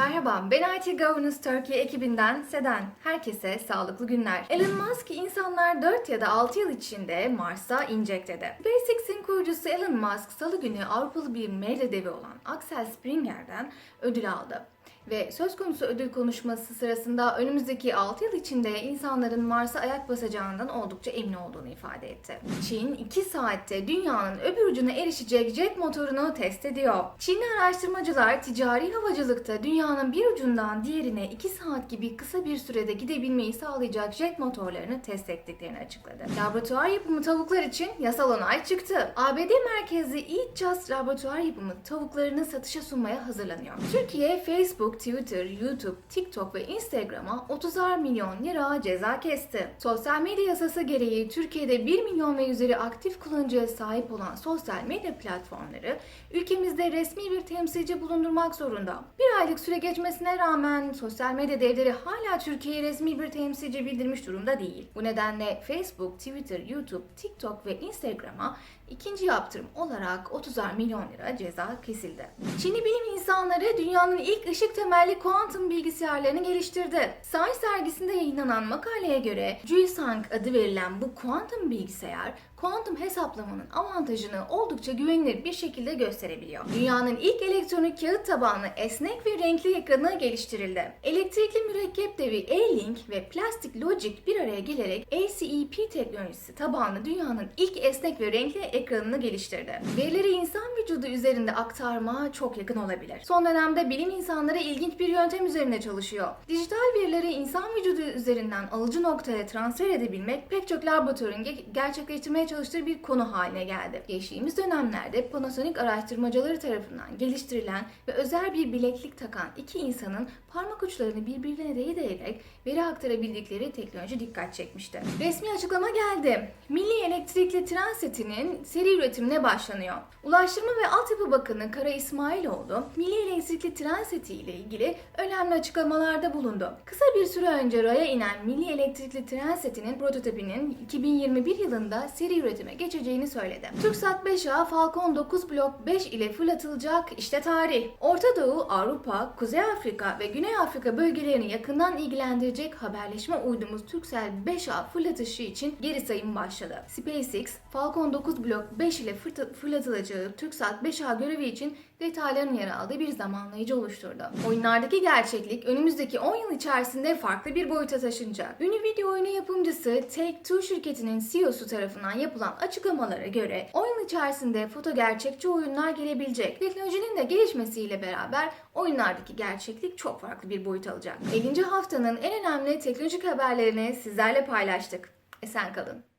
Merhaba, ben IT Governance Turkey ekibinden Seden. Herkese sağlıklı günler. Elon Musk insanlar 4 ya da 6 yıl içinde Mars'a inecek dedi. SpaceX'in kurucusu Elon Musk salı günü Avrupalı bir medya devi olan Axel Springer'den ödül aldı. Ve söz konusu ödül konuşması sırasında önümüzdeki 6 yıl içinde insanların Mars'a ayak basacağından oldukça emin olduğunu ifade etti. Çin 2 saatte dünyanın öbür ucuna erişecek jet motorunu test ediyor. Çinli araştırmacılar ticari havacılıkta dünyanın bir ucundan diğerine 2 saat gibi kısa bir sürede gidebilmeyi sağlayacak jet motorlarını test ettiklerini açıkladı. Laboratuvar yapımı tavuklar için yasal onay çıktı. ABD merkezli Eat Just laboratuvar yapımı tavuklarını satışa sunmaya hazırlanıyor. Türkiye, Facebook, Twitter, YouTube, TikTok ve Instagram'a 30'ar milyon lira ceza kesti. Sosyal medya yasası gereği Türkiye'de 1 milyon ve üzeri aktif kullanıcıya sahip olan sosyal medya platformları ülkemizde resmi bir temsilci bulundurmak zorunda. Bir aylık süre geçmesine rağmen sosyal medya devleri hala Türkiye'ye resmi bir temsilci bildirmiş durumda değil. Bu nedenle Facebook, Twitter, YouTube, TikTok ve Instagram'a ikinci yaptırım olarak 30'ar milyon lira ceza kesildi. Çinli bilim insanları dünyanın ilk ışık temelli kuantum bilgisayarlarını geliştirdi. Science sergisinde yayınlanan makaleye göre Juisang adı verilen bu kuantum bilgisayar kuantum hesaplamanın avantajını oldukça güvenilir bir şekilde gösterebiliyor. Dünyanın ilk elektronik kağıt tabanlı esnek ve renkli ekranı geliştirildi. Elektrikli mürekkep devi A-Link ve Plastic Logic bir araya gelerek ACEP teknolojisi tabanlı dünyanın ilk esnek ve renkli ekranını geliştirdi. Verileri insan vücudu üzerinde aktarma çok yakın olabilir. Son dönemde bilim insanları ilginç bir yöntem üzerinde çalışıyor. Dijital verileri insan vücudu üzerinden alıcı noktaya transfer edebilmek pek çok laboratuvarın ge- gerçekleştirmeye çalıştığı bir konu haline geldi. Geçtiğimiz dönemlerde Panasonic araştırmacıları tarafından geliştirilen ve özel bir bileklik takan iki insanın parmak uçlarını birbirine değdirerek veri aktarabildikleri teknoloji dikkat çekmişti. Resmi açıklama geldi. Milli Elektrikli Tren Seti'nin seri üretimine başlanıyor. Ulaştırma ve Altyapı Bakanı Kara İsmailoğlu, Milli Elektrikli Tren ile ilgili önemli açıklamalarda bulundu. Kısa bir süre önce raya inen Milli Elektrikli Tren Seti'nin prototipinin 2021 yılında seri üretime geçeceğini söyledi. TürkSat 5A Falcon 9 Blok 5 ile fırlatılacak işte tarih. Orta Doğu, Avrupa, Kuzey Afrika ve Güney Afrika bölgelerini yakından ilgilendirecek haberleşme uydumuz Turkcell 5A fırlatışı için geri sayım başladı. SpaceX, Falcon 9 Blok 5 ile fırlatılacağı TürkSat 5A görevi için detayların yer aldığı bir zamanlayıcı oluşturdu. Oyunlardaki gerçeklik önümüzdeki 10 yıl içerisinde farklı bir boyuta taşınacak. Ünlü video oyunu yapımcısı Take-Two şirketinin CEO'su tarafından yapılan açıklamalara göre 10 yıl içerisinde foto gerçekçi oyunlar gelebilecek. Teknolojinin de gelişmesiyle beraber oyunlardaki gerçeklik çok farklı bir boyut alacak. 50. haftanın en önemli teknolojik haberlerini sizlerle paylaştık. Esen kalın.